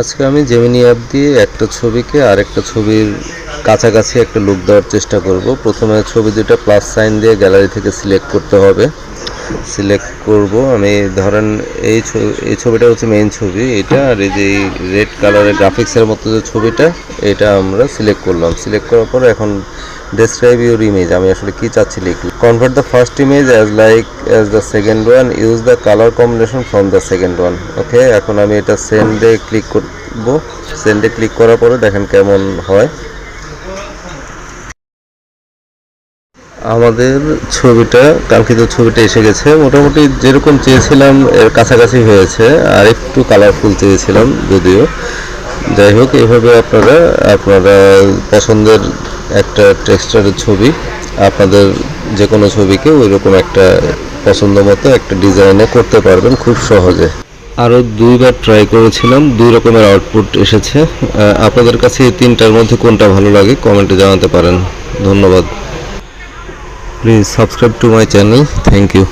আজকে আমি Gemini app দিয়ে একটা ছবিকে আরেকটা ছবির কাছাকাছি একটা লুক দেওয়ার চেষ্টা করব। প্রথমে ছবি দুটো প্লাস সাইন দিয়ে গ্যালারি থেকে সিলেক্ট করতে হবে। সিলেক্ট করব। আমি ধরেন এই এই ছবিটা হচ্ছে মেইন ছবি। এটা আর এই যে রেড কালারের গ্রাফিক্সের মতো যে ছবিটা, এটা আমরা সিলেক্ট করলাম। সিলেক্ট করার পর এখন ডেসক্রাইব ইউর ইমেজ আমি আসলে কি চাচ্ছি লিখি convert the first image as like as the second one use the colour combination from the second one okay এখন আমি এটা সেন্ডে ক্লিক করব। সেন্ডে ক্লিক করার পরে দেখেন কেমন হয়। আমাদের ছবিটা, কাঙ্ক্ষিত ছবিটা এসে গেছে। মোটামুটি যেরকম চেয়েছিলাম, এর কাছাকাছি হয়েছে। আর একটু কালারফুল চেয়েছিলাম যদিও। যাই হোক এইভাবে আপনারা আপনারা পছন্দের একটা টেক্সচারের ছবি, আপনাদের যে কোনো ছবিকে ওই রকম একটা পছন্দ মতো একটা ডিজাইনে করতে পারবেন খুব সহজে। আরও দুইবার ট্রাই করেছিলাম, দুই রকমের আউটপুট এসেছে। আপনাদের কাছে এই তিনটার মধ্যে কোনটা ভালো লাগে কমেন্টে জানাতে পারেন। ধন্যবাদ। Please subscribe to my channel thank you